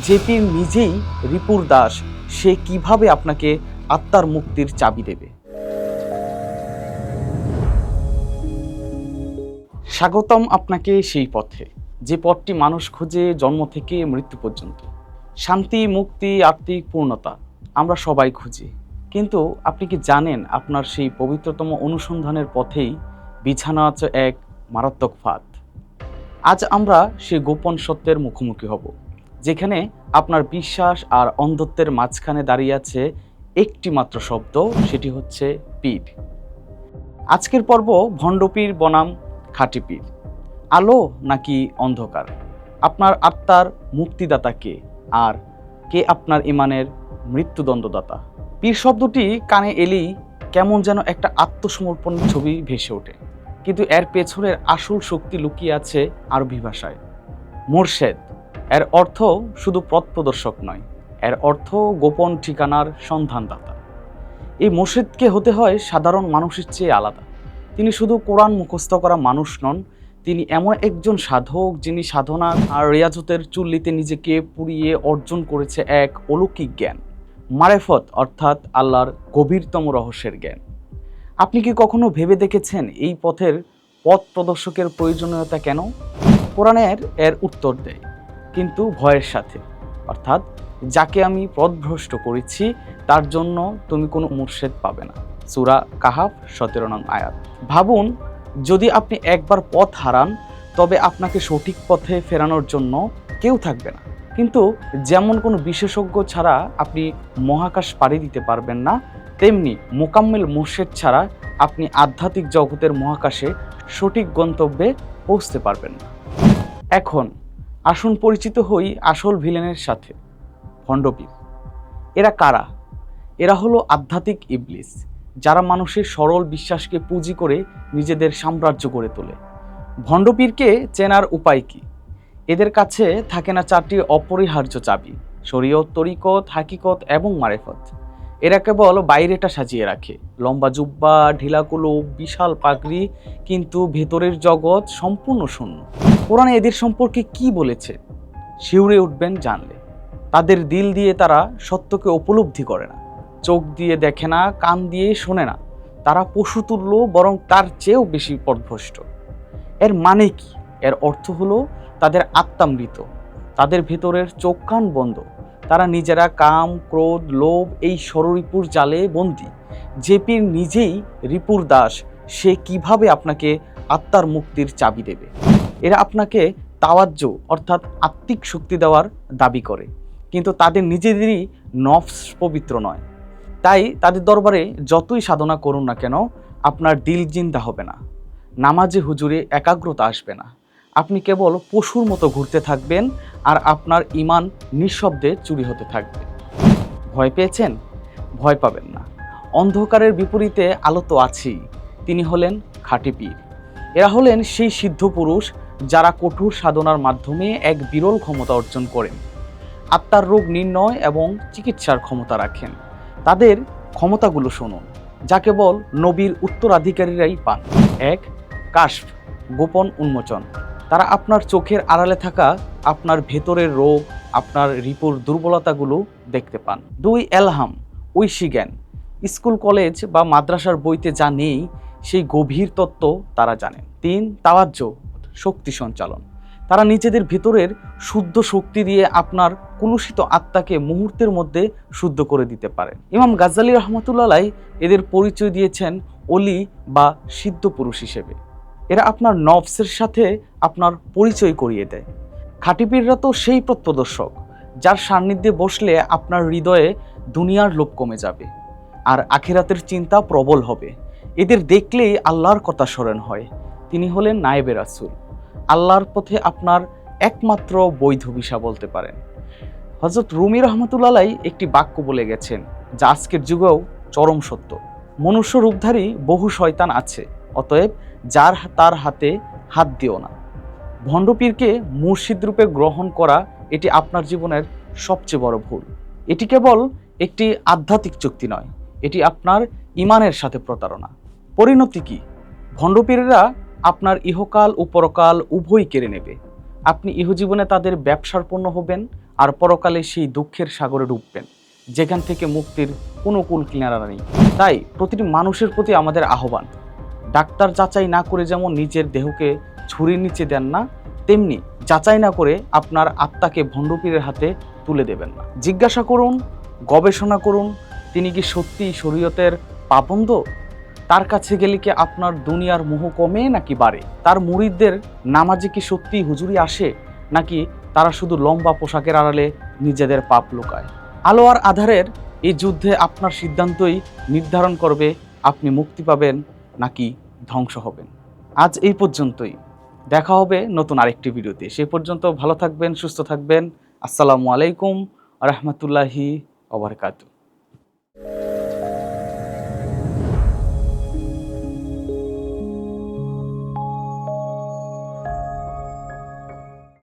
জেপির নিজেই রিপুর দাস, সে কীভাবে আপনাকে আত্মার মুক্তির চাবি দেবে? স্বাগতম আপনাকে সেই পথে, যে পথটি মানুষ খোঁজে জন্ম থেকে মৃত্যু পর্যন্ত। শান্তি, মুক্তি, আত্মিক পূর্ণতা আমরা সবাই খুঁজি। কিন্তু আপনি কি জানেন আপনার সেই পবিত্রতম অনুসন্ধানের পথেই বিছানা আছে এক মারাত্মক ফাঁদ? আজ আমরা সেই গোপন সত্যের মুখোমুখি হব। যেখানে আপনার বিশ্বাস আর অন্ধত্বের মাঝখানে দাঁড়িয়ে আছে একটি মাত্র শব্দ, সেটি হচ্ছে পীর। আজকের পর্ব ভণ্ডপীর বনাম খাঁটি পীর। আলো নাকি অন্ধকার? আপনার আত্মার মুক্তিদাতা কে? আর কে আপনার ইমানের মৃত্যুদণ্ডদাতা? পীর শব্দটি কানে এলেই কেমন যেন একটা আত্মসমর্পণ ছবি ভেসে ওঠে। কিন্তু এর পেছনের আসল শক্তি লুকিয়ে আছে আরবি ভাষায়। মোরশেদ। এর অর্থ শুধু পথ প্রদর্শক নয়, এর অর্থ গোপন ঠিকানার সন্ধানদাতা। এই মোর্শেদকে হতে হয় সাধারণ মানুষের চেয়ে আলাদা। তিনি শুধু কোরআন মুখস্থ করা মানুষ নন, তিনি এমন একজন সাধক যিনি সাধনা আর রেয়াজতের চুল্লিতে নিজেকে পুড়িয়ে অর্জন করেছে এক অলৌকিক জ্ঞান, মারেফত অর্থাৎ আল্লাহর গভীরতম রহস্যের জ্ঞান। আপনি কি কখনো ভেবে দেখেছেন এই পথের পথ প্রদর্শকের প্রয়োজনীয়তা কেন? কোরআনের এর উত্তর দেয়। কিন্তু ভয়ের সাথে। অর্থাৎ, যাকে আমি পথভ্রষ্ট করেছি, তার জন্য তুমি কোনো মুর্শেদ পাবে না। সুরা কাহাফ, সতেরো নং আয়াত। ভাবুন, যদি আপনি একবার পথ হারান, তবে আপনাকে সঠিক পথে ফেরানোর জন্য কেউ থাকবে না। কিন্তু যেমন কোনো বিশেষজ্ঞ ছাড়া আপনি মহাকাশ পাড়ি দিতে পারবেন না, তেমনি মোকাম্মেল মুর্শেদ ছাড়া আপনি আধ্যাত্মিক জগতের মহাকাশে সঠিক গন্তব্যে পৌঁছতে পারবেন না। এখন আসুন পরিচিত হই আসল ভিলেনের সাথে। ভণ্ডপীর, এরা কারা? এরা হলো আধ্যাত্মিক ইবলিস, যারা মানুষের সরল বিশ্বাসকে পুঁজি করে নিজেদের সাম্রাজ্য গড়ে তোলে। ভণ্ডপীরকে চেনার উপায় কি? এদের কাছে থাকে না চারটি অপরিহার্য চাবি, শরীয়ত, তরিকত, হাকিকত এবং মারেফত। এরা কেবল বাইরেটা সাজিয়ে রাখে, লম্বা জুব্বা ঢিলাকুলো বিশাল পাগড়ি, কিন্তু ভেতরের জগৎ সম্পূর্ণ শূন্য। কোরআনে এদের সম্পর্কে কি বলেছে? শিউরে উঠবেন জানলে। তাদের দিল দিয়ে তারা সত্যকে উপলব্ধি করে না। চোখ দিয়ে দেখে না, কান দিয়ে শোনে না। তারা পশু তুল্য, বরং তার চেয়েও বেশি পথভ্রষ্ট। এর মানে কি? এর অর্থ হলো, তাদের আত্মামৃত। তাদের ভেতরের চোখ কান বন্ধ। তারা নিজেরা কাম, ক্রোধ, লোভ, এই ষড়রিপুর জালে বন্দী। জেপির নিজেই রিপুর দাস, সে কীভাবে আপনাকে আত্মার মুক্তির চাবি দেবে? এরা আপনাকে তাওয়াজ্য অর্থাৎ আত্মিক শক্তি দেওয়ার দাবি করে। কিন্তু তাদের নিজেদেরই নফস পবিত্র নয়। তাই তাদের দরবারে যতই সাধনা করুন না কেন, আপনার দিল জিন্দা হবে না। নামাজে হুজুরে একাগ্রতা আসবে না। আপনি কেবল পশুর মতো ঘুরতে থাকবেন আর আপনার ইমান নিঃশব্দে চুরি হতে থাকবে। ভয় পেয়েছেন? ভয় পাবেন না। অন্ধকারের বিপরীতে আলো তো আছেই। তিনি হলেন খাঁটি পীর। এরা হলেন সেই সিদ্ধ পুরুষ যারা কঠোর সাধনার মাধ্যমে এক বিরল ক্ষমতা অর্জন করেন। আত্মার রোগ নির্ণয় এবং চিকিৎসার ক্ষমতা রাখেন। তাদের ক্ষমতাগুলো শুনুন, যা কেবল নবীর উত্তরাধিকারীরাই পান। এক, কাশফ, গোপন উন্মোচন। তারা আপনার চোখের আড়ালে থাকা, আপনার ভেতরের রোগ, আপনার রিপুর দুর্বলতাগুলো দেখতে পান। দুই, এলহাম, ঐশী জ্ঞান। স্কুল, কলেজ বা মাদ্রাসার বইতে যা নেই, সেই গভীর তত্ত্ব তারা জানেন। তিন তাওয়াজ্য শক্তি সঞ্চালন। তারা নিজেদের ভেতরের শুদ্ধ শক্তি দিয়ে আপনার কুলুষিত আত্মাকে মুহূর্তের মধ্যে শুদ্ধ করে দিতে পারে। ইমাম গাজ্জালি রহমতুল্লাহ এদের পরিচয় দিয়েছেন অলি বা সিদ্ধ পুরুষ হিসেবে। এরা আপনার নফসের সাথে আপনার পরিচয় করিয়ে দেয়। খাটিপীররা তো সেই প্রত্যদর্শক যার সান্নিধ্যে বসলে আপনার হৃদয়ে দুনিয়ার লোভ কমে যাবে আর আখিরাতের চিন্তা প্রবল হবে। এদের দেখলেই আল্লাহর কথা স্মরণ হয়। তিনি হলেন নায়েবের রাসুল। আল্লাহর পথে আপনার একমাত্র বৈধ ভিসা বলতে পারেন। হজরত রুমি রহমতুল্লাহ একটি বাক্য বলে গেছেন, যা আজকের যুগেও চরম সত্য। মনুষ্য রূপধারী বহু শয়তান আছে, অতএব যার তার হাতে হাত দিও না। ভণ্ডপীরকে মুর্শিদ রূপে গ্রহণ করা এটি আপনার জীবনের সবচেয়ে বড় ভুল। এটি কেবল একটি আধ্যাত্মিক চুক্তি নয়, এটি আপনার ইমানের সাথে প্রতারণা। পরিণতি কি? ভণ্ডপীরেরা আপনার ইহকাল ও পরকাল উভয় কেড়ে নেবে। আপনি ইহজীবনে তাদের ব্যবসার পণ্য হবেন আর পরকালে সেই দুঃখের সাগরে ডুববেন, যেখান থেকে মুক্তির কোনো কুল কিনারা নেই। তাই প্রতিটি মানুষের প্রতি আমাদের আহ্বান, ডাক্তার যাচাই না করে যেমন নিজের দেহকে ছুরির নিচে দেন না, তেমনি যাচাই না করে আপনার আত্মাকে ভণ্ডপীরের হাতে তুলে দেবেন না। জিজ্ঞাসা করুন, গবেষণা করুন, তিনি কি সত্যি শরীয়তের পাবন্দ তার কাছে গেলে কি আপনার দুনিয়ার মোহ কমে নাকি বাড়ে? তার মুরিদদের নামাজে কি সত্যি হুজুরি আসে? নাকি তারা শুধু লম্বা পোশাকের আড়ালে নিজেদের পাপ লুকায়? আলো আর আধারের এই যুদ্ধে আপনার সিদ্ধান্তই নির্ধারণ করবে আপনি মুক্তি পাবেন নাকি ধ্বংস হবেন। আজ এই পর্যন্তই। দেখা হবে নতুন আরেকটি ভিডিওতে। সে পর্যন্ত ভালো থাকবেন, সুস্থ থাকবেন। আসসালামু আলাইকুম, রহমতুল্লাহি ওবরকাতু